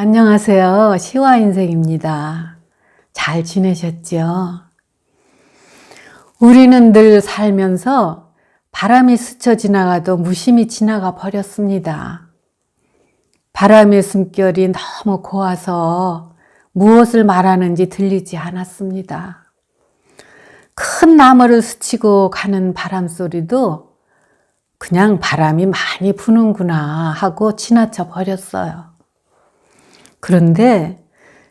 안녕하세요. 시와 인생입니다. 잘 지내셨죠? 우리는 늘 살면서 바람이 스쳐 지나가도 무심히 지나가 버렸습니다. 바람의 숨결이 너무 고와서 무엇을 말하는지 들리지 않았습니다. 큰 나무를 스치고 가는 바람 소리도 그냥 바람이 많이 부는구나 하고 지나쳐 버렸어요. 그런데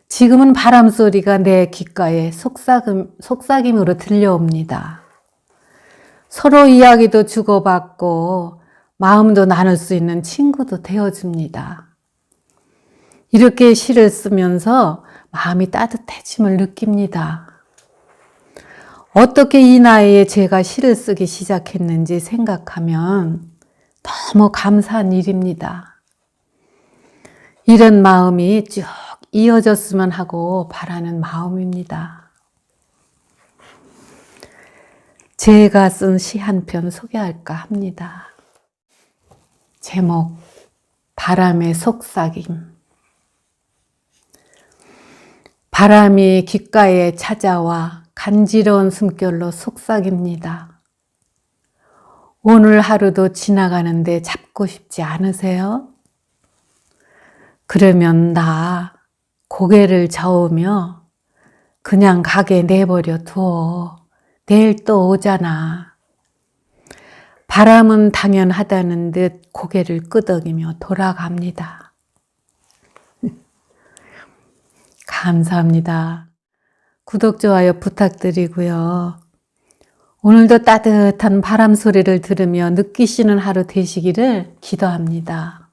지금은 바람 소리가 내 귓가에 속삭임, 속삭임으로 들려옵니다. 서로 이야기도 주고받고 마음도 나눌 수 있는 친구도 되어줍니다. 이렇게 시를 쓰면서 마음이 따뜻해짐을 느낍니다. 어떻게 이 나이에 제가 시를 쓰기 시작했는지 생각하면 너무 감사한 일입니다. 이런 마음이 쭉 이어졌으면 하고 바라는 마음입니다. 제가 쓴 시 한 편 소개할까 합니다. 제목, 바람의 속삭임. 바람이 귓가에 찾아와 간지러운 숨결로 속삭입니다. 오늘 하루도 지나가는데 잡고 싶지 않으세요? 그러면 나 고개를 저으며 그냥 가게 내버려 두어. 내일 또 오잖아. 바람은 당연하다는 듯 고개를 끄덕이며 돌아갑니다. 감사합니다. 구독, 좋아요 부탁드리고요. 오늘도 따뜻한 바람 소리를 들으며 느끼시는 하루 되시기를 기도합니다.